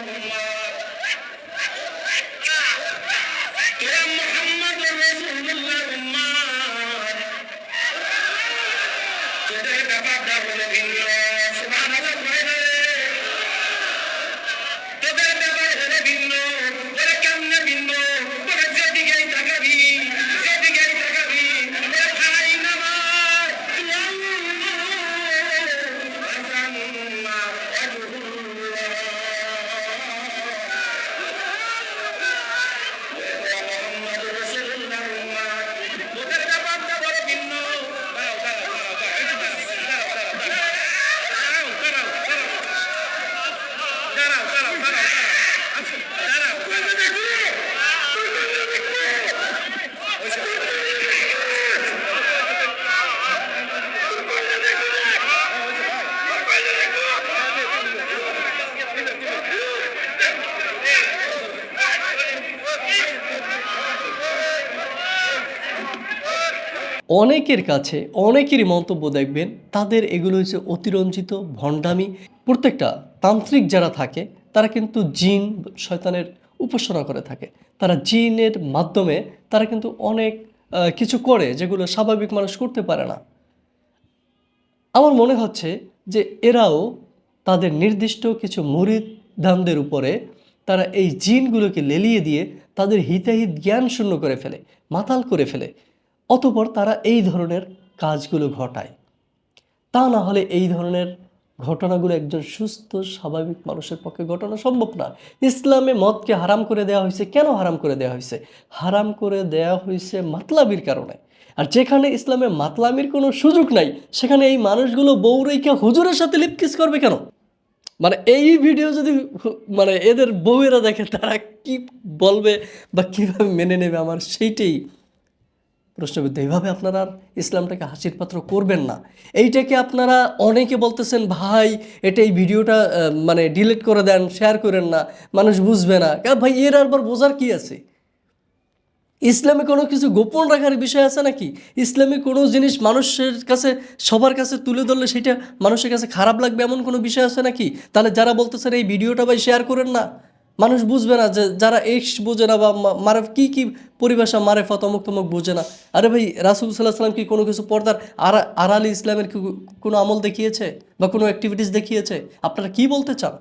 الله অনেকের কাছে অনেকেরই মন্তব্য দেখবেন তাদের এগুলো হচ্ছে অতিরঞ্জিত ভণ্ডামি। প্রত্যেকটা তান্ত্রিক যারা থাকে তারা কিন্তু জিন শয়তানের উপাসনা করে থাকে। তারা জিনের মাধ্যমে তারা কিন্তু অনেক কিছু করে যেগুলো স্বাভাবিক মানুষ করতে পারে না। আমার মনে হচ্ছে যে এরাও তাদের নির্দিষ্ট কিছু মুরিদ ধামদের উপরে তারা এই জিনগুলোকে লেলিয়ে দিয়ে তাদের হিতাহিত জ্ঞান শূন্য করে ফেলে, মাতাল করে ফেলে। অতপর তারা এই ধরনের কাজগুলো ঘটায়। তা না হলে এই ধরনের ঘটনাগুলো একজন সুস্থ, স্বাভাবিক মানুষের পক্ষে ঘটানো সম্ভব না। ইসলামে মদকে হারাম করে দেওয়া হয়েছে। কেন হারাম করে দেওয়া হয়েছে? হারাম করে দেওয়া হয়েছে মাতলাবির কারণে। আর যেখানে ইসলামে মাতলামির কোনো সুযোগ নাই, সেখানে এই মানুষগুলো বৌরেইকা হুজুরের সাথে লিপকিস করবে কেন? মানে এই ভিডিও যদি মানে এদের বউয়েরা দেখে তারা কি বলবে বা কীভাবে মেনে নেবে আমার সেইটাই প্রশ্নবিদ্ধ, এইভাবে আপনারা ইসলামটাকে হাসির পাত্র করবেন না। এইটাকে আপনারা অনেকে বলতেছেন, ভাই, এটা এই ভিডিওটা মানে ডিলিট করে দেন, শেয়ার করেন না, মানুষ বুঝবে না। ভাই, এর আরবার বোঝার কি আছে? ইসলামে কোনো কিছু গোপন রাখার বিষয় আছে নাকি? ইসলামে কোনো জিনিস মানুষের কাছে, সবার কাছে তুলে ধরলে সেটা মানুষের কাছে খারাপ লাগবে এমন কোনো বিষয় আছে নাকি? তাহলে যারা বলতেছেন এই ভিডিওটা ভাই শেয়ার করেন না মানুষ বুঝবে না যে যারা এক্স বোঝে না বা মারে কী, কি পরিভাষা মারে ফতমুক তমুক বোঝে না। আরে ভাই রাসুল সাল্লাহ সাল্লাম কি কোনো কিছু পর্দার আর, আড়ালি ইসলামের কি কোনো আমল দেখিয়েছে? বা কোনো অ্যাক্টিভিটিস দেখিয়েছে? আপনারা কি বলতে চান?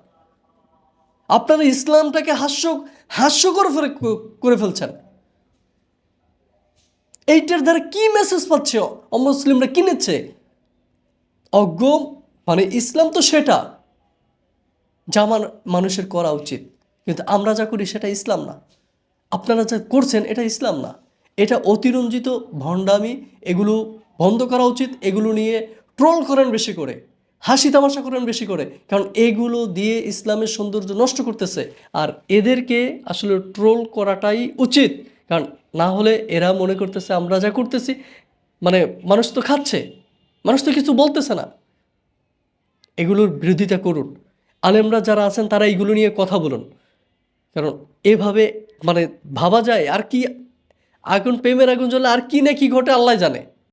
আপনারা ইসলামটাকে হাস্য হাস্যকর করে ফেলছেন। এইটার দ্বারা কি মেসেজ পাচ্ছে? অমুসলিমরা কি নিচ্ছে? অজ্ঞ মানে ইসলাম তো সেটা। যা মানুষের করা উচিত। কিন্তু আমরা যা করি সেটা ইসলাম না। আপনারা যা করছেন এটা ইসলাম না। এটা অতিরঞ্জিত ভণ্ডামি, এগুলো বন্ধ করা উচিত, এগুলো নিয়ে ট্রোল করেন বেশি করে, হাসি তামাশা করেন বেশি করে, কারণ এগুলো দিয়ে ইসলামের সৌন্দর্য নষ্ট করতেছে। আর এদেরকে আসলে ট্রোল করাটাই উচিত, কারণ না হলে এরা মনে করতেছে আমরা যা করতেছি মানে মানুষ তো খাচ্ছে, মানুষ তো কিছু বলতেছে না। এগুলোর বিরোধিতা করুন। আলেমরা যারা আছেন তারা এইগুলো নিয়ে কথা বলুন। কারণ এভাবে মানে ভাবা যায় আর কি আগুন, প্রেমের আগুন জ্বলে আর কি না কি ঘটে আল্লাহ জানে।